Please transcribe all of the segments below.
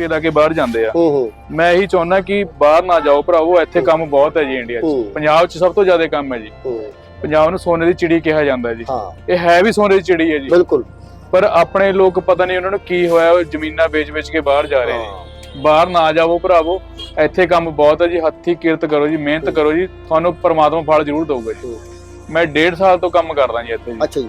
ਰੁਪਏ ਲਾ ਕੇ ਬਾਹਰ ਜਾਂਦੇ ਆ। ਹੂੰ ਹੂੰ। ਮੈਂ ਇਹੀ ਚਾਹੁੰਦਾ ਕਿ ਬਾਹਰ ਨਾ ਜਾਓ ਭਰਾਵੋ ਇੱਥੇ ਕੰਮ ਬਹੁਤ ਹੈ ਜੀ ਇੰਡੀਆ 'ਚ। ਪੰਜਾਬ 'ਚ ਸਭ ਤੋਂ ਜ਼ਿਆਦਾ ਕੰਮ ਹੈ ਜੀ। ਪੰਜਾਬ ਨੂੰ ਸੋਨੇ ਦੀ ਚਿੜੀ ਕਿਹਾ ਜਾਂਦਾ ਜੀ। ਇਹ ਹੈ ਵੀ ਸੋਨੇ ਦੀ ਚਿੜੀ ਹੈ ਜੀ। ਬਿਲਕੁਲ। ਪਰ ਆਪਣੇ ਲੋਕ ਪਤਾ ਨਹੀਂ ਉਹਨਾਂ ਨੂੰ ਕੀ ਹੋਇਆ ਉਹ ਜ਼ਮੀਨਾਂ ਵੇਚ-ਵੇਚ ਕੇ ਬਾਹਰ ਜਾ ਰਹੇ ਨੇ। ਬਾਹਰ ਨਾ ਜਾਵੋ ਭਰਾਵੋ ਇੱਥੇ ਕੰਮ ਬਹੁਤ ਹੈ ਜੀ। ਹੱਥੀ ਕਿਰਤ ਕਰੋ ਜੀ ਮਿਹਨਤ ਕਰੋ ਜੀ। ਤੁਹਾਨੂੰ ਪ੍ਰਮਾਤਮਾ ਫਲ ਜ਼ਰੂਰ ਦਊਗਾ ਜੀ। ਮੈਂ 1.5 ਸਾਲ ਤੋਂ ਕੰਮ ਕਰਦਾ ਜੀ ਇੱਥੇ ਜੀ। ਅੱਛਾ ਜੀ।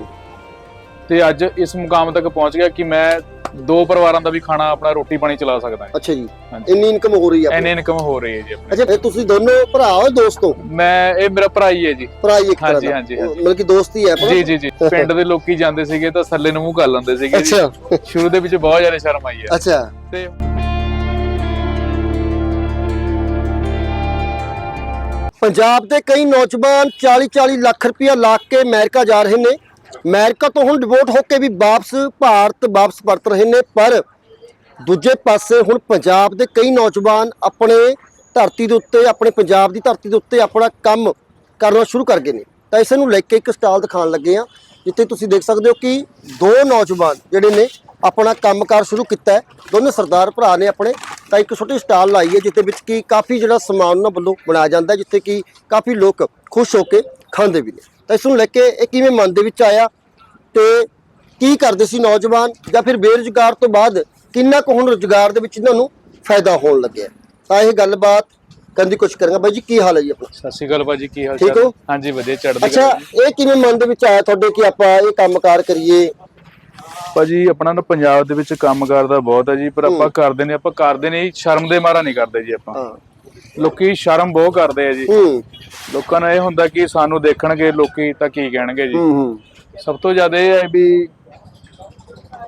ਤੇ ਅੱਜ ਇਸ ਮੁਕਾਮ ਤੱਕ ਪਹੁੰਚ ਗਿਆ ਕਿ ਮੈਂ ਦੋ ਪਰਿਵਾਰਾਂ ਦਾ ਵੀ ਖਾਣਾ ਆਪਣਾ ਰੋਟੀ ਪਾਣੀ ਚਲਾ ਸਕਦਾ ਹਾਂ। ਅੱਛਾ ਜੀ। ਹਾਂਜੀ। ਇੰਨੀ ਇਨਕਮ ਹੋ ਰਹੀ ਹੈ ਐਨੇ ਇਨਕਮ ਹੋ ਰਹੀ ਹੈ ਜੀ ਆਪਣੀ। ਅੱਛਾ ਫਿਰ ਤੁਸੀਂ ਦੋਨੋਂ ਭਰਾ ਹੋ ਦੋਸਤੋ ਮੈਂ ਇਹ ਮੇਰਾ ਭਰਾ ਹੀ ਹੈ ਜੀ। ਭਰਾ ਹੀ ਇੱਕ ਤਰ੍ਹਾਂ ਹਾਂਜੀ, ਦਾ। ਹਾਂਜੀ, ਹਾਂਜੀ। ਮਤਲਬ ਕਿ ਦੋਸਤੀ ਹੈ ਜੀ ਜੀ ਜੀ। ਪਿੰਡ ਦੇ ਲੋਕੀ ਜਾਂਦੇ ਸੀਗੇ ਤਾਂ ਥੱਲੇ ਨੂੰ ਮੂੰਹ ਕਰ ਲੈਂਦੇ ਸੀਗੇ ਜੀ। ਅੱਛਾ। ਸ਼ੁਰੂ ਦੇ ਵਿੱਚ ਬਹੁਤ ਜ਼ਿਆਦਾ ਸ਼ਰਮ ਆਈ ਹੈ। ਅੱਛਾ। ਤੇ ਪੰਜਾਬ ਦੇ ਕਈ ਨੌਜਵਾਨ 40-40 ਲੱਖ ਰੁਪਇਆ ਲਾ ਕੇ ਅਮਰੀਕਾ ਜਾ ਰਹੇ ਨੇ। ਅਮਰੀਕਾ ਤੋਂ ਹੁਣ ਡਿਵੋਟ ਹੋ ਕੇ ਵੀ ਵਾਪਸ ਭਾਰਤ ਵਾਪਸ ਪਰਤ ਰਹੇ ਨੇ, ਪਰ ਦੂਜੇ ਪਾਸੇ ਹੁਣ ਪੰਜਾਬ ਦੇ ਕਈ ਨੌਜਵਾਨ ਆਪਣੇ ਧਰਤੀ ਦੇ ਉੱਤੇ, ਆਪਣੇ ਪੰਜਾਬ ਦੀ ਧਰਤੀ ਦੇ ਉੱਤੇ ਆਪਣਾ ਕੰਮ ਕਰਨਾ ਸ਼ੁਰੂ ਕਰ ਗਏ ਨੇ। ਤਾਂ ਇਸ ਨੂੰ ਲੈ ਕੇ ਇੱਕ ਸਟਾਲ ਦਿਖਾਉਣ ਲੱਗੇ ਆ ਜਿੱਥੇ ਤੁਸੀਂ ਦੇਖ ਸਕਦੇ ਹੋ ਕਿ ਦੋ ਨੌਜਵਾਨ ਜਿਹੜੇ ਨੇ ਆਪਣਾ ਕੰਮਕਾਰ ਸ਼ੁਰੂ ਕੀਤਾ ਹੈ। ਦੋਨੇ ਸਰਦਾਰ ਭਰਾ ਨੇ ਆਪਣੇ, ਤਾਂ ਇੱਕ ਛੋਟੀ ਸਟਾਲ ਲਾਈ ਹੈ ਜਿੱਥੇ ਵਿੱਚ ਕੀ ਕਾਫੀ ਜਿਹੜਾ ਸਮਾਨ ਉਹਨਾਂ ਵੱਲੋਂ ਬਣਾਇਆ ਜਾਂਦਾ ਜਿੱਥੇ ਕਿ ਕਾਫੀ ਲੋਕ ਖੁਸ਼ ਹੋ ਕੇ ਖਾਂਦੇ ਵੀ ਨੇ। ਤਾਂ ਇਸ ਨੂੰ ਲੈ ਕੇ ਇਹ ਕਿਵੇਂ ਮਨ ਦੇ ਵਿੱਚ ਆਇਆ ਤੇ ਕੀ ਕਰਦੇ ਸੀ ਨੌਜਵਾਨ ਜਾਂ ਫਿਰ ਬੇਰੁਜ਼ਗਾਰ ਤੋਂ ਬਾਅਦ ਕਿੰਨਾ ਕੁ ਹੁਣ ਰੁਜ਼ਗਾਰ ਦੇ ਵਿੱਚ ਇਹਨਾਂ ਨੂੰ ਫਾਇਦਾ ਹੋਣ ਲੱਗਿਆ? ਤਾਂ ਇਹ ਗੱਲਬਾਤ ਕਰਨ ਦੀ ਕੋਸ਼ਿਸ਼ ਕਰਾਂਗਾ। ਬਾਈ ਜੀ ਕੀ ਹਾਲ ਹੈ ਜੀ ਆਪਣਾ? ਸਤਿ ਸ਼੍ਰੀ ਅਕਾਲ ਭਾਜੀ ਕੀ ਹਾਲ ਠੀਕ ਹੋ? ਹਾਂਜੀ ਵਧੀਆ ਚੜ੍ਹਦੀ ਅੱਛਾ ਇਹ ਕਿਵੇਂ ਮਨ ਦੇ ਵਿੱਚ ਆਇਆ ਤੁਹਾਡੇ ਕਿ ਆਪਾਂ ਇਹ ਕੰਮਕਾਰ ਕਰੀਏ? ਭਾਜੀ ਆਪਣਾ ਨਾ ਪੰਜਾਬ ਦੇ ਵਿੱਚ ਕੰਮ ਕਰਦਾ ਬਹੁਤ ਹੈ ਜੀ ਪਰ ਆਪਾਂ ਕਰਦੇ ਨੇ ਆਪਾਂ ਕਰਦੇ ਨੇ ਜੀ, ਸ਼ਰਮ ਦੇ ਮਾਰਾ ਨਹੀਂ ਕਰਦੇ ਜੀ ਆਪਾਂ। ਹਾਂ। ਲੋਕੀ ਸ਼ਰਮ ਬਹੁਤ ਕਰਦੇ ਆ ਜੀ। ਹੂੰ। ਲੋਕਾਂ ਨੂੰ ਇਹ ਹੁੰਦਾ ਕਿ ਸਾਨੂੰ ਦੇਖਣਗੇ ਲੋਕੀ ਤਾਂ ਕੀ ਕਹਿਣਗੇ ਜੀ। ਹੂੰ ਹੂੰ। ਸਭ ਤੋਂ ਜ਼ਿਆਦਾ ਇਹ ਹੈ ਵੀ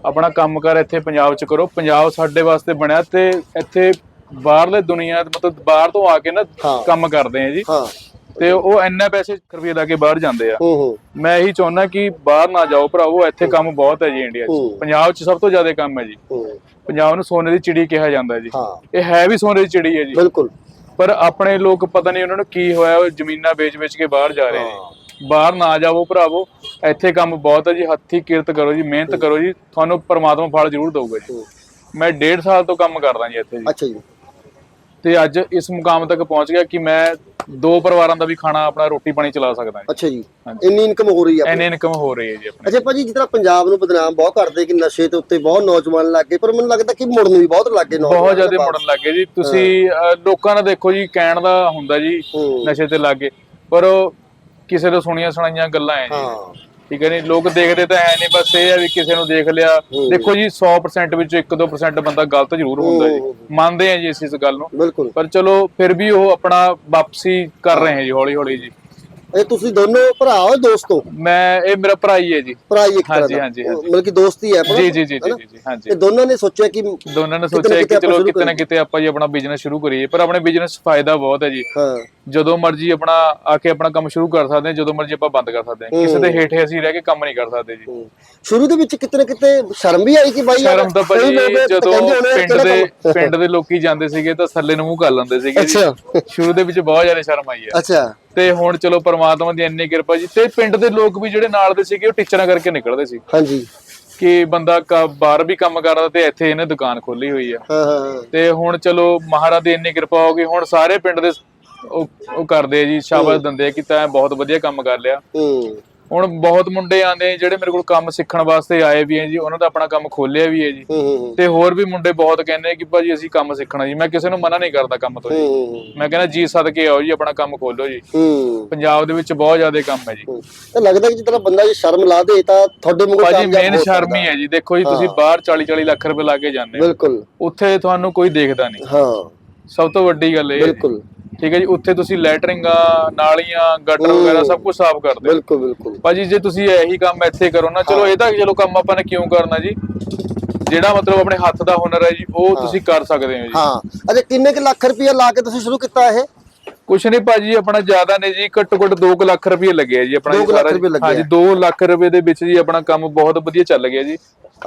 ਆਪਣਾ ਕੰਮ ਕਰ ਇੱਥੇ ਪੰਜਾਬ 'ਚ ਕਰੋ। ਪੰਜਾਬ ਸਾਡੇ ਵਾਸਤੇ ਬਣਿਆ ਤੇ ਇੱਥੇ ਬਾਹਰਲੇ ਦੁਨੀਆ ਮਤਲਬ ਬਾਹਰ ਤੋਂ ਆ ਕੇ ਨਾ ਹਾਂ। ਕੰਮ ਕਰਦੇ ਆ ਜੀ। ਹਾਂ। ਤੇ ਉਹ ਇੰਨੇ ਪੈਸੇ ਰੁਪਏ ਲਾ ਕੇ ਬਾਹਰ ਜਾਂਦੇ ਆ। ਹੂੰ ਹੂੰ। ਮੈਂ ਇਹੀ ਚਾਹੁੰਦਾ ਕਿ ਬਾਹਰ ਨਾ ਜਾਓ ਭਰਾਵੋ ਇੱਥੇ ਕੰਮ ਬਹੁਤ ਹੈ ਜੀ ਇੰਡੀਆ 'ਚ। ਹੂੰ। ਪੰਜਾਬ 'ਚ ਸਭ ਤੋਂ ਜ਼ਿਆਦਾ ਕੰਮ ਹੈ ਜੀ। ਹੂੰ। ਪੰਜਾਬ ਨੂੰ ਸੋਨੇ ਦੀ ਚਿੜੀ ਕਿਹਾ ਜਾਂਦਾ ਜੀ। ਹਾਂ। ਇਹ ਹੈ ਵੀ ਸੋਨੇ ਦੀ ਚਿੜੀ ਹੈ ਜੀ। ਬਿਲਕੁਲ। ਪਰ ਆਪਣੇ ਲੋਕ ਪਤਾ ਨਹੀਂ ਉਹਨਾਂ ਨੂੰ ਕੀ ਹੋਇਆ ਉਹ ਜ਼ਮੀਨਾਂ ਵੇਚ-ਵੇਚ ਕੇ ਬਾਹਰ ਜਾ ਰਹੇ ਨੇ। ਬਾਹਰ ਨਾ ਜਾਵੋ ਭਰਾਵੋ ਇੱਥੇ ਕੰਮ ਬਹੁਤ ਹੈ ਜੀ ਹੱਥੀ ਕਿਰਤ ਕਰੋ ਜੀ ਮਿਹਨਤ ਕਰੋ ਜੀ ਤੁਹਾਨੂੰ ਪ੍ਰਮਾਤਮਾ ਫਲ ਜ਼ਰੂਰ ਦਊਗਾ ਜੀ। ਮੈਂ 1.5 ਸਾਲ ਤੋਂ ਕੰਮ ਕਰਦਾ ਜੀ ਇੱਥੇ ਜੀ। ਅੱਛਾ ਜੀ। ਤੇ ਅੱਜ ਇਸ ਮੁਕਾਮ ਤੱਕ ਪਹੁੰਚ ਗਿਆ ਕਿ ਮੈਂ ਦੋ ਪਰਿਵਾਰਾਂ ਦਾ ਵੀ ਖਾਣਾ ਆਪਣਾ ਰੋਟੀ ਪਾਣੀ ਚਲਾ ਸਕਦਾ ਜੀ। ਅੱਛਾ ਜੀ। ਇੰਨੀ ਇਨਕਮ ਹੋ ਰਹੀ ਹੈ ਆਪਣੀ। ਐਨੇ ਇਨਕਮ ਹੋ ਰਹੀ ਹੈ ਜੀ ਆਪਣੀ। ਅੱਛਾ ਭਾਜੀ ਜਿਸ ਤਰ੍ਹਾਂ ਪੰਜਾਬ ਨੂੰ ਬਦਨਾਮ ਬਹੁਤ ਕਰਦੇ ਕਿ ਨਸ਼ੇ ਦੇ ਉੱਤੇ ਬਹੁਤ ਨੌਜਵਾਨ ਲੱਗੇ ਪਰ ਮੈਨੂੰ ਲੱਗਦਾ ਕਿ ਮੁੜਨ ਵੀ ਬਹੁਤ ਲੱਗੇ ਨੌਜਵਾਨ ਬਹੁਤ ਜ਼ਿਆਦਾ ਮੁੜਨ ਲੱਗੇ ਜੀ। ਤੁਸੀਂ ਲੋਕਾਂ ਨੇ ਦੇਖੋ ਜੀ ਕਹਿਣ ਦਾ ਹੁੰਦਾ ਜੀ ਹੂੰ। ਨਸ਼ੇ ਤੇ ਲੱਗੇ ਪਰ ਉਹ ਕਿਸੇ ਤੋਂ ਸੁਣੀਆਂ ਸੁਣਾਈਆਂ ਗੱਲਾਂ ਐ ਜੀ। ਹਾਂ। ਠੀਕ ਹੈ ਨਹੀਂ ਲੋਕ ਦੇਖਦੇ ਤਾਂ ਹੈ ਨਹੀਂ ਬਸ ਇਹ ਹੈ ਵੀ ਕਿਸੇ ਨੂੰ ਦੇਖ ਲਿਆ। ਦੇਖੋ ਜੀ 100% ਵਿੱਚੋਂ 1-2% ਬੰਦਾ ਗਲਤ ਜ਼ਰੂਰ ਹੁੰਦਾ ਜੀ। ਮੰਨਦੇ ਆ ਜੀ ਇਸ ਇਸ ਗੱਲ ਨੂੰ। ਪਰ ਚਲੋ ਫਿਰ ਵੀ ਉਹ ਆਪਣਾ ਵਾਪਸੀ ਕਰ ਰਹੇ ਹੈ ਜੀ ਹੌਲੀ ਹੌਲੀ ਜੀ। ਇਹ ਤੁਸੀਂ ਦੋਨੋਂ ਭਰਾ ਹੋ ਦੋਸਤੋ ਮੈਂ ਇਹ ਮੇਰਾ ਭਰਾ ਹੀ ਹੈ ਜੀ। ਭਰਾ ਹੀ ਇੱਕ ਤਰ੍ਹਾਂ ਹਾਂਜੀ, ਦਾ। ਹਾਂਜੀ, ਹਾਂਜੀ। ਮਤਲਬ ਕਿ ਦੋਸਤੀ ਹੈ ਆਪਣਾ ਜੀ ਜੀ ਜੀ ਜੀ ਹਨਾ? ਜੀ ਜੀ, ਹਾਂਜੀ। ਇਹ ਦੋਨਾਂ ਨੇ ਸੋਚਿਆ ਕਿ ਦੋਨਾਂ ਨੇ ਕਿਤੇ ਨਾ ਸੋਚਿਆ ਕਿਤੇ ਕਿ ਆਪਾਂ ਚਲੋ ਸ਼ੁਰੂ ਕਿਤੇ ਨਾ। ਕਿਤੇ ਆਪਾਂ ਜੀ ਆਪਣਾ ਬਿਜ਼ਨਸ ਸ਼ੁਰੂ ਕਰੀਏ ਪਰ ਆਪਣੇ ਬਿਜ਼ਨਸ ਫਾਇਦਾ ਬਹੁਤ ਹੈ ਜੀ। ਹਾਂ। ਜਦੋਂ ਮਰਜ਼ੀ ਆਪਣਾ ਆ ਕੇ ਆਪਣਾ ਕੰਮ ਸ਼ੁਰੂ ਕਰ ਸਕਦੇ ਹਾਂ ਜਦੋਂ ਮਰਜ਼ੀ ਆਪਾਂ ਬੰਦ ਕਰ ਸਕਦੇ ਹਾਂ। ਕਿਸੇ ਦੇ ਹੇਠੇ ਅਸੀਂ ਰਹਿ ਕੇ ਕੰਮ ਨਹੀਂ ਕਰ ਸਕਦੇ ਜੀ। ਹੂੰ। ਸ਼ੁਰੂ ਦੇ ਵਿੱਚ ਕਿਤੇ ਨਾ ਕਿਤੇ ਸ਼ਰਮ ਵੀ ਆਈ ਕਿ ਬਾਈ ਯਾਰ ਸ਼ਰਮ ਤਾਂ ਕਈ ਭਾਜੀ ਲੋਕ ਤਾਂ ਜਦੋਂ ਕਹਿੰਦੇ ਹੋਣੇ ਪਿੰਡ ਕਿਹੜਾ ਦੇ ਕੰਮ- ਪਿੰਡ ਦੇ ਲੋਕੀ ਜਾਂਦੇ ਸੀਗੇ ਤਾਂ ਥੱਲੇ ਨੂੰ ਮੂੰਹ ਕਰ ਲੈਂਦੇ ਸੀਗੇ ਜੀ। ਅੱਛਾ। ਸ਼ੁਰੂ ਦੇ ਵਿੱਚ ਬਹੁਤ ਜ਼ਿਆਦਾ ਸ਼ਰਮ ਆਈ ਹੈ। ਅੱਛਾ। ਤੇ ਹੁਣ ਚਲੋ ਪਰਮਾਤਮਾ ਦੀ ਇੰਨੀ ਕਿਰਪਾ ਜੀ। ਤੇ ਪਿੰਡ ਦੇ ਲੋਕ ਵੀ ਜਿਹੜੇ ਨਾਲ ਦੇ ਸੀਗੇ ਉਹ ਟੀਚਰਾਂ ਕਰਕੇ ਨਿਕਲਦੇ ਸੀ। ਹਾਂਜੀ। ਕਿ ਬੰਦਾ ਕ- ਬਾਹਰ ਵੀ ਕੰਮ ਕਰਦਾ ਤੇ ਇੱਥੇ ਇਹਨੇ ਦੁਕਾਨ ਖੋਲੀ ਹੋਈ ਆ। ਹਾਂ ਹਾਂ ਹਾਂ। ਤੇ ਹੁਣ ਚਲੋ ਮਹਾਰਾਜ ਦੀ ਇੰਨੀ ਕਿਰਪਾ ਹੋ ਗਈ। ਹੁਣ ਸਾਰੇ ਪਿੰਡ ਦੇ ਉਹ ਉਹ ਕਰਦੇ ਆ ਜੀ। ਸ਼ਾਬਾਸ਼ ਦਿੰਦੇ ਆ ਕਿ ਤੈਂ ਬਹੁਤ ਵਧੀਆ ਕੰਮ ਕਰ ਲਿਆ। ਹੂੰ। ਹੁਣ ਬਹੁਤ ਮੁੰਡੇ ਆਂਦੇ ਜਿਹੜੇ ਮੇਰੇ ਕੋਲ ਕੰਮ ਸਿੱਖਣ ਵਾਸਤੇ ਆਏ ਵੀ ਆ ਜੀ ਉਹਨਾਂ ਦਾ ਆਪਣਾ ਕੰਮ ਖੋਲਿਆ ਵੀ ਹੈ ਜੀ ਤੇ ਹੋਰ ਵੀ ਮੁੰਡੇ ਬਹੁਤ ਕਹਿੰਦੇ ਕਿ ਭਾਜੀ ਅਸੀਂ ਕੰਮ ਸਿੱਖਣਾ ਜੀ। ਮੈਂ ਕਿਸੇ ਨੂੰ ਮਨਾ ਨਹੀਂ ਕਰਦਾ ਕੰਮ ਤੋਂ ਜੀ। ਮੈਂ ਕਹਿੰਦਾ ਜੀ ਸਦਕੇ ਆਓ ਜੀ ਆਪਣਾ ਕੰਮ ਖੋਲੋ ਜੀ। ਪੰਜਾਬ ਦੇ ਵਿੱਚ ਬਹੁਤ ਜ਼ਿਆਦਾ ਕੰਮ ਹੈ ਜੀ। ਤਾਂ ਲੱਗਦਾ ਕਿ ਜਿੱਦਾਂ ਬੰਦਾ ਜੇ ਸ਼ਰਮ ਲਾ ਦੇ ਤਾਂ ਤੁਹਾਡੇ ਵਾਂਗੂ ਭਾਜੀ ਮੇਨ ਸ਼ਰਮ। ਹੀ ਹੈ ਜੀ। ਦੇਖੋ ਜੀ ਤੁਸੀਂ ਬਾਹਰ 40 40 ਲੱਖ ਰੁਪਏ ਲਾ ਕੇ ਜਾਂਦੇ ਹੋ। ਬਿਲਕੁਲ। ਉੱਥੇ ਤੁਹਾਨੂੰ ਕੋਈ ਦੇਖਦਾ ਨਹੀਂ। ਹਾਂ। ਸਭ ਤੋਂ ਵੱਡੀ ਗੱਲ ਇਹ। ਬਿਲਕੁਲ। ਠੀਕ ਹੈ ਜੀ ਉੱਥੇ ਤੁਸੀਂ ਲੈਟਰਿੰਗਾਂ ਨਾਲੀਆਂ ਗਟਰ। ਵਗੈਰਾ ਸਭ ਕੁਝ ਸਾਫ਼ ਕਰਦੇ ਹੋ। ਬਿਲਕੁਲ ਬਿਲਕੁਲ। ਭਾਜੀ ਜੇ ਤੁਸੀਂ ਇਹੀ ਕੰਮ ਇੱਥੇ ਕਰੋ ਨਾ ਚਲੋ ਇਹ ਤਾਂ ਚਲੋ ਕੰਮ ਆਪਾਂ ਨੇ ਕਿਉਂ ਕਰਨਾ ਜੀ? ਜਿਹੜਾ ਮਤਲਬ ਆਪਣੇ ਹੱਥ ਦਾ ਹੁਨਰ ਹੈ ਜੀ ਉਹ ਤੁਸੀਂ ਕਰ ਸਕਦੇ ਹੋ ਜੀ। ਹਾਂ। ਅਜੇ ਕਿੰਨੇ ਕੁ ਲੱਖ ਰੁਪਇਆ ਲਾ ਕੇ ਤੁਸੀਂ ਸ਼ੁਰੂ ਕੀਤਾ ਇਹ? ਕੁਛ ਨਹੀਂ ਭਾਜੀ ਆਪਣਾ ਜ਼ਿਆਦਾ ਨਹੀਂ ਜੀ ਘੱਟੋ ਘੱਟ 2 ਲੱਖ ਰੁਪਏ ਲੱਗਿਆ ਜੀ ਆਪਣਾ ਸਾਰਾ ਰੁਪਏ। ਹਾਂਜੀ 2 ਲੱਖ ਰੁਪਏ ਦੇ ਵਿੱਚ ਜੀ ਆਪਣਾ ਕੰਮ ਬਹੁਤ ਵਧੀਆ ਚੱਲ ਗਿਆ ਜੀ।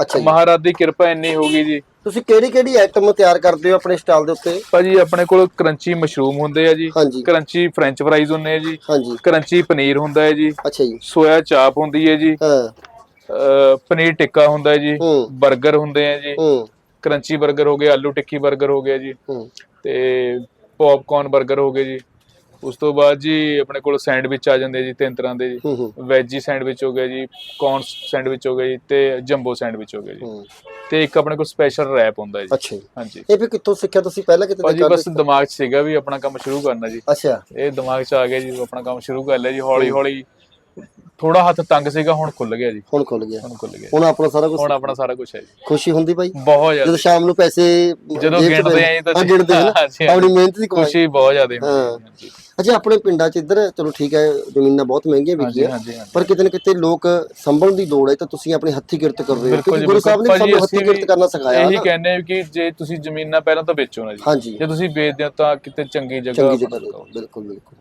ਅੱਛਾ ਜੀ। ਮਹਾਰਾਜ ਦੀ ਕਿਰਪਾ ਇੰਨੀ ਹੋ ਗਈ ਜੀ। ਤੁਸੀਂ ਕਿਹੜੀ ਕਿਹੜੀ ਆਈਟਮ ਤਿਆਰ ਕਰਦੇ ਹੋ ਆਪਣੇ ਸਟਾਲ ਦੇ ਉੱਤੇ? ਭਾਜੀ ਆਪਣੇ ਕੋਲ ਕਰੰਚੀ ਮਸ਼ਰੂਮ ਹੁੰਦੇ ਆ ਜੀ ਕਰੰਚੀ ਫ੍ਰੈਂਚ ਫਰਾਈਜ਼ ਹੁੰਦੇ ਆ ਜੀ ਕਰੰਚੀ ਪਨੀਰ ਹੁੰਦਾ ਹੈ ਜੀ ਅੱਛਾ ਜੀ। ਸੋਇਆ ਚਾਪ ਹੁੰਦੀ ਹੈ ਜੀ ਹਾਂ। ਪਨੀਰ ਟਿੱਕਾ ਹੁੰਦਾ ਹੈ ਜੀ ਬਰਗਰ ਹੁੰਦੇ ਆ ਜੀ ਹੂੰ। ਕਰੰਚੀ ਬਰਗਰ ਹੋ ਗਏ ਆਲੂ ਟਿੱਕੀ ਬਰਗਰ ਹੋ ਗਿਆ ਜੀ ਹੂੰ। ਤੇ ਪੌਪਕੌਰਨ ਬਰਗਰ ਹੋ ਗਏ ਜੀ ਉਸ ਤੋਂ ਬਾਅਦ ਜੀ ਆਪਣੇ ਕੋਲ ਸੈਂਡਵਿਚ ਆ ਜਾਂਦੇ ਜੀ ਤਿੰਨ ਤਰ੍ਹਾਂ ਦੇ ਜੀ। ਵੈਜੀ ਸੈਂਡਵਿਚ ਹੋ ਗਿਆ ਜੀ ਕੌਰਨ ਸੈਂਡਵਿਚ ਹੋ ਗਿਆ ਜੀ ਤੇ ਜੰਬੋ ਸੈਂਡਵਿਚ ਹੋ ਗਿਆ ਜੀ। ਤੇ ਇੱਕ ਆਪਣੇ ਕੋਲ ਸਪੈਸ਼ਲ ਰੈਪ ਹੁੰਦਾ ਜੀ। ਅੱਛਾ ਜੀ। ਹਾਂਜੀ। ਇਹ ਵੀ ਕਿੱਥੋਂ ਸਿੱਖਿਆ ਤੁਸੀਂ? ਪਹਿਲਾਂ ਕਿਤੇ ਕਰਦੇ ਬਸ ਦਿਮਾਗ 'ਚ ਸੀਗਾ ਵੀ ਆਪਣਾ ਕੰਮ ਸ਼ੁਰੂ ਕਰਨਾ ਜੀ। ਅੱਛਾ। ਇਹ ਦਿਮਾਗ 'ਚ ਆ ਗਿਆ ਜੀ ਆਪਣਾ ਕੰਮ ਸ਼ੁਰੂ ਕਰ ਲਿਆ ਜੀ ਹੌਲੀ ਹੌਲੀ ਥੋੜਾ ਹੱਥ ਤੰਗ ਸੀਗਾ ਹੁਣ ਖੁੱਲ ਗਿਆ ਜੀ। ਹੁਣ ਖੁੱਲ ਗਿਆ। ਹੁਣ ਖੁੱਲ ਗਿਆ ਹੁਣ ਆਪਣਾ ਸਾਰਾ ਕੁਝ ਹੁਣ ਆਪਣਾ ਸਾਰਾ ਕੁਝ ਹੈ ਜੀ। ਖੁਸ਼ੀ ਹੁੰਦੀ ਬਾਈ? ਬਹੁਤ ਜ਼ਿਆਦਾ। ਜਦੋਂ ਸ਼ਾਮ ਨੂੰ ਪੈਸੇ ਜਦੋਂ ਗਿਣਦੇ ਆ ਤਾਂ ਗਿਣਦੇ ਆਪਣੀ ਮਿਹਨਤ ਦੀ ਖੁਸ਼ੀ ਬਹੁਤ ਜ਼ਿਆਦਾ ਹਾਂ। ਅੱਛਾ ਆਪਣੇ ਪਿੰਡਾਂ 'ਚ ਇੱਧਰ ਚਲੋ ਠੀਕ ਹੈ ਜ਼ਮੀਨਾਂ ਬਹੁਤ ਮਹਿੰਗੀਆਂ ਵਿਕੀਆਂ ਹਾਂਜੀ ਹਾਂਜੀ। ਪਰ ਕਿਤੇ ਨਾ ਕਿਤੇ ਲੋਕ ਸੰਭਲਣ ਦੀ ਲੋੜ ਹੈ ਤਾਂ ਤੁਸੀਂ ਆਪਣੀ ਹੱਥੀ ਕਿਰਤ ਕਰ ਰਹੇ ਹੋ। ਬਿਲਕੁਲ ਕਿਉਂਕਿ ਜੀ, ਗੁਰੂ ਸਾਹਿਬ ਨੇ ਬਿਲਕੁਲ। ਸਾਨੂੰ ਭਾਜੀ, ਹੱਥੀ ਕਿਰਤ ਅਸੀਂ ਕਰਨਾ ਸਿਖਾਇਆ ਇਹੀ ਨਾ। ਕਹਿੰਦੇ ਆ ਕਿ ਜੇ ਤੁਸੀਂ ਜ਼ਮੀਨਾਂ ਪਹਿਲਾਂ ਤਾਂ ਵੇਚੋ ਨਾ ਜੀ। ਹਾਂਜੀ। ਜੇ ਤੁਸੀਂ ਵੇਚਦੇ ਹੋ ਤਾਂ ਕਿਤੇ ਚੰਗੀ ਜਗ੍ਹਾ ਚੰਗੀ ਜਗ੍ਹਾ ਤੇ ਬਿਲਕੁਲ ਬਿਲਕੁਲ।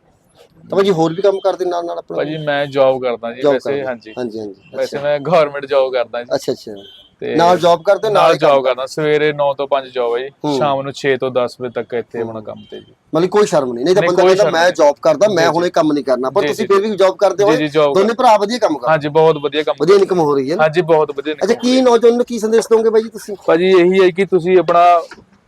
ਤਾਂ ਭਾਜੀ ਹੋਰ ਵੀ ਕੰਮ ਕਰਦੇ ਨਾਲ ਨਾਲ ਆਪਣਾ? ਭਾਜੀ ਮੈਂ ਜੌਬ ਕਰਦਾ ਜੀ Job ਵੈਸੇ ਕਰਦੇ। ਹਾਂਜੀ। ਹਾਂਜੀ ਹਾਂਜੀ। ਵੈਸੇ ਮੈਂ ਗਵਰਨਮੈਂਟ ਜੌਬ ਕਰਦਾ ਜੀ। ਅੱਛਾ ਅੱਛਾ। ਤੇ ਨਾਲ ਜੌਬ ਕਰਦੇ ਨਾਲ ਜੌਬ ਕਰਦਾ ਸਵੇਰੇ 9 ਤੋਂ 5 ਜੌਬ ਹੈ। ਜੀ। ਸ਼ਾਮ ਨੂੰ 6 ਤੋਂ 10 ਵਜੇ ਤੱਕ ਇੱਥੇ ਆਪਣਾ ਕੰਮ ਤੇ ਜੀ। ਮਤਲਬ ਕੋਈ ਸ਼ਰਮ ਨਹੀਂ। ਨਹੀਂ ਤਾਂ ਬੰਦਾ ਕਹਿੰਦਾ ਮੈਂ। ਜੌਬ ਕਰਦਾ ਮੈਂ ਹੁਣ ਇਹ ਕੰਮ ਨਹੀਂ ਕਰਨਾ। ਪਰ ਤੁਸੀਂ ਫਿਰ ਵੀ ਜੌਬ ਕਰਦੇ ਹੋ ਦੋਨੇ ਭਰਾ ਵਧੀਆ ਕੰਮ ਕਰਦੇ। ਹਾਂਜੀ ਬਹੁਤ ਵਧੀਆ ਕੰਮ ਵਧੀਆ ਇਨਕਮ ਹੋ ਰਹੀ ਹੈ ਹਾਂਜੀ ਬਹੁਤ ਵਧੀਆ ਅੱਛਾ ਕੀ ਨੌਜਵਾਨ ਨੂੰ ਕੀ ਸੰਦੇਸ਼ ਦੋਗੇ ਬਾਈ ਜੀ ਤੁਸੀਂ? ਭਾਜੀ ਇਹੀ ਹੈ ਕਿ ਤੁਸੀਂ ਆਪਣਾ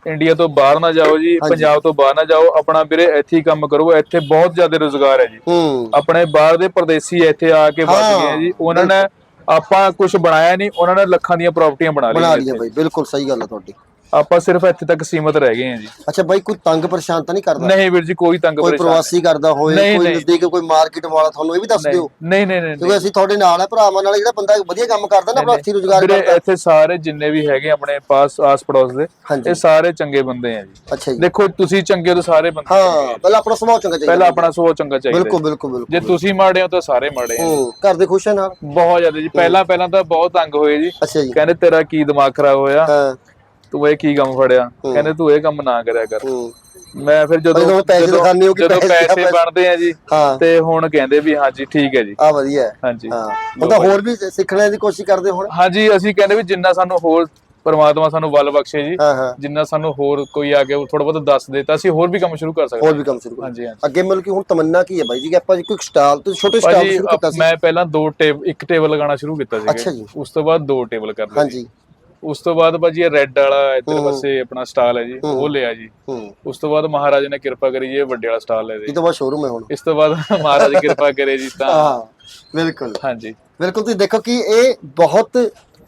ਇੰਡੀਆ ਤੋਂ ਬਾਹਰ ਨਾ ਜਾਓ ਜੀ ਪੰਜਾਬ ਤੋਂ ਬਾਹਰ ਨਾ ਜਾਓ। ਆਪਣਾ ਵੀਰੇ ਇੱਥੇ ਹੀ ਕੰਮ ਕਰੋ। ਇੱਥੇ ਬਹੁਤ ਜ਼ਿਆਦਾ ਰੋਜ਼ਗਾਰ ਹੈ ਜੀ। ਹੂੰ। ਆਪਣੇ ਬਾਹਰ ਦੇ ਪਰਦੇਸੀ ਇੱਥੇ ਆ ਕੇ ਵਸ ਗਏ ਜੀ। ਉਹਨਾਂ ਨੇ ਆਪਾਂ ਕੁਝ ਬਣਾਇਆ ਨਹੀਂ ਉਹਨਾਂ ਨੇ ਲੱਖਾਂ ਦੀਆਂ ਪ੍ਰਾਪਰਟੀਆਂ ਬਣਾ ਬਣਾ ਲਈਆਂ ਲਈਆਂ ਬਾਈ ਬਿਲਕੁਲ ਸਹੀ ਗੱਲ ਹੈ ਤੁਹਾਡੀ। ਆਪਾਂ ਸਿਰਫ ਇੱਥੇ ਤੱਕ ਸੀਮਤ ਰਹਿ ਗਏ ਆ ਜੀ। ਅੱਛਾ ਬਾਈ ਕੋਈ ਤੰਗ ਪਰੇਸ਼ਾਨ ਤਾਂ ਨਹੀਂ ਕਰਦਾ? ਨਹੀਂ ਵੀਰ ਜੀ ਕੋਈ ਤੰਗ ਕੋਈ ਪਰੇਸ਼ਾਨ ਪ੍ਰਵਾਸੀ ਕਰਦਾ ਹੋਏ ਨਹੀਂ, ਕੋਈ ਨਹੀਂ। ਨਜ਼ਦੀਕ ਕੋਈ ਮਾਰਕੀਟ ਵਾਲਾ ਤੁਹਾਨੂੰ ਇਹ ਵੀ ਦੱਸ ਦਿਓ। ਨਹੀਂ ਨਹੀਂ ਨਹੀਂ ਕਿਉਂਕਿ ਅਸੀਂ ਤੁਹਾਡੇ ਨਾਲ ਆ ਭਰਾਵਾਂ ਨਾਲ ਜਿਹੜਾ ਬੰਦਾ ਵਧੀਆ ਕੰਮ ਕਰਦਾ ਨਾ ਆਪਣਾ ਹੱਥੀ ਰੋਜ਼ਗਾਰ ਵੀਰੇ ਕਰਦਾ। ਇੱਥੇ ਸਾਰੇ ਜਿੰਨੇ ਵੀ ਹੈਗੇ ਆਪਣੇ ਪਾਸ ਆਸ ਪੜੋਸ ਦੇ ਹਾਂਜੀ। ਇਹ ਸਾਰੇ ਚੰਗੇ ਬੰਦੇ ਆ ਜੀ। ਅੱਛਾ ਜੀ। ਦੇਖੋ ਤੁਸੀਂ ਚੰਗੇ ਹੋ ਤਾਂ ਸਾਰੇ ਬੰਦੇ ਹਾਂ। ਪਹਿਲਾਂ ਆਪਣਾ ਸੁਭਾਅ ਚੰਗਾ ਚਾਹੀਦਾ। ਪਹਿਲਾਂ ਆਪਣਾ ਸੋਚ ਚੰਗਾ ਚਾਹੀਦਾ। ਬਿਲਕੁਲ। ਬਿਲਕੁਲ ਬਿਲਕੁਲ। ਜੇ ਤੁਸੀਂ ਮਾੜੇ ਹੋ ਤਾਂ ਸਾਰੇ ਮਾੜੇ ਆ ਹੂੰ ਘਰ ਦੇ ਖੁਸ਼ ਹੈ ਨਾਲ। ਬਹੁਤ ਜ਼ਿਆਦਾ ਜੀ। ਪਹਿਲਾਂ ਪਹਿਲਾਂ ਤਾਂ ਬਹੁਤ ਤੰਗ ਹੋਏ ਜੀ। ਅੱਛਾ ਜੀ। ਕਹਿੰਦੇ ਤੇਰਾ ਕੀ ਦਿਮਾਗ ਖਰਾਬ ਹੋਇਆ? ਹਾਂ। ਤੂੰ ਇਹ ਕੀ ਕੰਮ ਫੜਿਆ? ਕਹਿੰਦੇ ਤੂੰ ਇਹ ਕੰਮ ਨਾ ਕਰਿਆ ਕਰ। ਮੈਂ ਫਿਰ ਜਦੋਂ ਪੈਸੇ ਦਿਖਾਉਂਦੇ ਹੋ ਕਿ ਪੈਸੇ- ਬਣਦੇ ਆ ਜੀ ਤੇ ਹੁਣ ਕਹਿੰਦੇ ਵੀ ਹਾਂਜੀ ਠੀਕ ਹੈ ਜੀ। ਆ ਵਧੀਆ ਹਾਂਜੀ। ਹਾਂ। ਹੁਣ ਤਾਂ ਹੋਰ ਵੀ ਸਿੱਖਣ ਦੀ ਕੋਸ਼ਿਸ਼ ਕਰਦੇ ਹੁਣ। ਹਾਂਜੀ ਅਸੀਂ ਕਹਿੰਦੇ ਵੀ ਜਿੰਨਾ ਸਾਨੂੰ ਹੋਰ ਪਰਮਾਤਮਾ ਸਾਨੂੰ ਵੱਲ ਬਖਸ਼ੇ ਜੀ ਜਿੰਨਾ ਸਾਨੂੰ ਹੋਰ ਕੋਈ ਆ ਕੇ ਥੋੜਾ ਬਹੁਤ ਦੱਸ ਦੇ ਤਾਂ ਅਸੀਂ ਹੋਰ ਵੀ ਕੰਮ ਸ਼ੁਰੂ ਕਰ ਸਕਦੇ ਹੋਰ ਵੀ ਕੰਮ ਸ਼ੁਰੂ ਹਾਂਜੀ ਹਾਂਜੀ। ਅੱਗੇ ਮਿਲ ਕੇ ਹੁਣ ਤਮੰਨਾ ਕੀ ਹੈ ਬਾਈ ਜੀ? ਕਿ ਆਪਾਂ ਕੋਈ ਸਟਾਲ ਤੇ ਛੋਟੇ ਸਟਾਲ ਸ਼ੁਰੂ ਕੀਤਾ ਸੀ ਮੈਂ ਪਹਿਲਾਂ ਦੋ ਟੇਬਲ ਇੱਕ ਟੇਬਲ ਲਗਾਉਣਾ ਸ਼ੁਰੂ ਕੀਤਾ ਸੀ। ਉਸ ਤੋਂ ਬਾਅਦ ਦੋ ਟੇਬਲ ਕਰ ਲਏ ਹਾਂਜੀ। ਉਸ ਤੋਂ ਬਾਅਦ ਭਾਜੀ ਇਹ ਰੈੱਡ ਵਾਲਾ ਇੱਧਰ ਪਾਸੇ ਆਪਣਾ ਸਟਾਲ ਹੈ ਜੀ ਉਹ ਲਿਆ ਜੀ। ਉਸ ਤੋਂ ਬਾਅਦ ਮਹਾਰਾਜ ਨੇ ਕਿਰਪਾ ਕਰੀ ਜੀ ਇਹ ਵੱਡੇ ਵਾਲਾ ਸਟਾਲ ਲੈ ਇਹ ਦੇ ਤਾਂ ਬਸ ਸ਼ੋਰੂਮ ਹੈ ਹੁਣ। ਇਸ ਤੋਂ ਬਾਅਦ ਮਹਾਰਾਜ ਕਿਰਪਾ ਕਰੇ ਜੀ ਤਾਂ। ਹਾਂ ਬਿਲਕੁਲ। ਹਾਂਜੀ। ਬਿਲਕੁਲ ਤੁਸੀਂ ਦੇਖੋ ਕਿ ਇਹ ਬਹੁਤ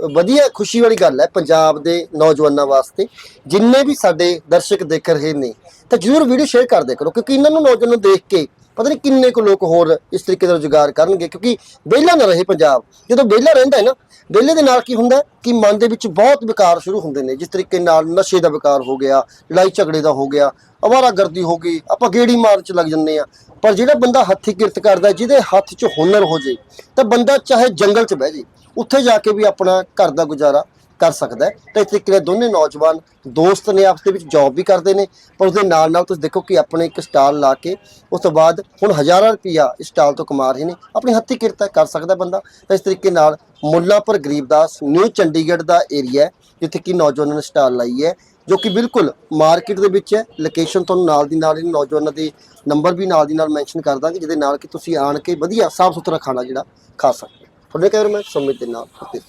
ਵਧੀਆ ਖੁਸ਼ੀ ਵਾਲੀ ਗੱਲ ਹੈ ਪੰਜਾਬ ਦੇ ਨੌਜਵਾਨਾਂ ਵਾਸਤੇ। ਜਿੰਨੇ ਵੀ ਸਾਡੇ ਦਰਸ਼ਕ ਦੇਖ ਰਹੇ ਨੇ, ਤਾਂ ਜਰੂਰ ਵੀਡੀਓ ਸ਼ੇਅਰ ਕਰਦੇ ਕਰੋ, ਕਿਉਂਕਿ ਇਹਨਾਂ ਨੂੰ ਨੌਜਵਾਨਾਂ ਨੂੰ ਦੇਖ ਕੇ ਪਤਾ ਨਹੀਂ ਕਿੰਨੇ ਕੁ ਲੋਕ ਹੋਰ ਇਸ ਤਰੀਕੇ ਦਾ ਰੁਜ਼ਗਾਰ ਕਰਨਗੇ, ਕਿਉਂਕਿ ਵਿਹਲਾ ਨਾ ਰਹੇ ਪੰਜਾਬ। ਜਦੋਂ ਵਿਹਲਾ ਰਹਿੰਦਾ ਹੈ ਨਾ, ਵਿਹਲੇ ਦੇ ਨਾਲ ਕੀ ਹੁੰਦਾ ਕਿ ਮਨ ਦੇ ਵਿੱਚ ਬਹੁਤ ਵਿਕਾਰ ਸ਼ੁਰੂ ਹੁੰਦੇ ਨੇ, ਜਿਸ ਤਰੀਕੇ ਨਾਲ ਨਸ਼ੇ ਦਾ ਵਿਕਾਰ ਹੋ ਗਿਆ, ਲੜਾਈ ਝਗੜੇ ਦਾ ਹੋ ਗਿਆ ਅਵਾਰਾਗਰਦੀ ਹੋ ਗਈ, ਆਪਾਂ ਗੇੜੀ ਮਾਰਨ ਚ ਲੱਗ ਜੰਨੇ ਆ ਪਰ ਜਿਹੜਾ ਬੰਦਾ ਹੱਥੀ ਕਿਰਤ ਕਰਦਾ ਜਿਹਦੇ ਹੱਥ 'ਚ ਹੁਨਰ ਹੋ ਜੇ, ਤਾਂ ਬੰਦਾ ਚਾਹੇ ਜੰਗਲ 'ਚ ਬਹਿ ਜੇ ਉੱਥੇ ਜਾ ਕੇ ਵੀ ਆਪਣਾ ਘਰ ਦਾ ਗੁਜ਼ਾਰਾ ਕਰ ਸਕਦਾ ਹੈ। ਤਾਂ ਇਸ ਤਰੀਕੇ ਨਾਲ ਦੋਨੇ ਨੌਜਵਾਨ ਦੋਸਤ ਨੇ ਆਪਸ ਦੇ ਵਿੱਚ ਜੌਬ ਵੀ ਕਰਦੇ ਨੇ, ਪਰ ਉਸਦੇ ਨਾਲ ਨਾਲ ਤੁਸੀਂ ਦੇਖੋ ਕਿ ਆਪਣੇ ਇੱਕ ਸਟਾਲ ਲਾ ਕੇ ਉਸ ਤੋਂ ਬਾਅਦ ਹੁਣ ਹਜ਼ਾਰਾਂ ਰੁਪਈਆ ਇਸ ਸਟਾਲ ਤੋਂ ਕਮਾ ਰਹੇ ਨੇ। ਆਪਣੀ ਹੱਥੀ ਕਿਰਤ ਕਰ ਸਕਦਾ ਬੰਦਾ। ਤਾਂ ਇਸ ਤਰੀਕੇ ਨਾਲ ਮੁੱਲਾਂਪੁਰ ਗਰੀਬਦਾਸ ਨਿਊ ਚੰਡੀਗੜ੍ਹ ਦਾ ਏਰੀਆ ਹੈ, ਜਿੱਥੇ ਕਿ ਨੌਜਵਾਨਾਂ ਨੇ ਸਟਾਲ ਲਾਈ ਹੈ, ਜੋ ਕਿ ਬਿਲਕੁਲ ਮਾਰਕੀਟ ਦੇ ਵਿੱਚ ਹੈ। ਲੋਕੇਸ਼ਨ ਤੁਹਾਨੂੰ ਨਾਲ ਦੀ ਨਾਲ ਇਹਨਾਂ ਨੌਜਵਾਨਾਂ ਦੇ ਨੰਬਰ ਵੀ ਨਾਲ ਦੀ ਨਾਲ ਮੈਂਸ਼ਨ ਕਰ ਦਾਂਗੇ, ਜਿਹਦੇ ਨਾਲ ਕਿ ਤੁਸੀਂ ਆਣ ਕੇ ਵਧੀਆ ਸਾਫ਼ ਸੁਥਰਾ ਖਾਣਾ ਜਿਹੜਾ ਖਾ ਸਕਦੇ ਤੁਹਾਡੇ ਕਹਿਰ ਮੈਂ ਸੁਮਿਤ ਦੇ ਨਾਲ ਫਤਿਹ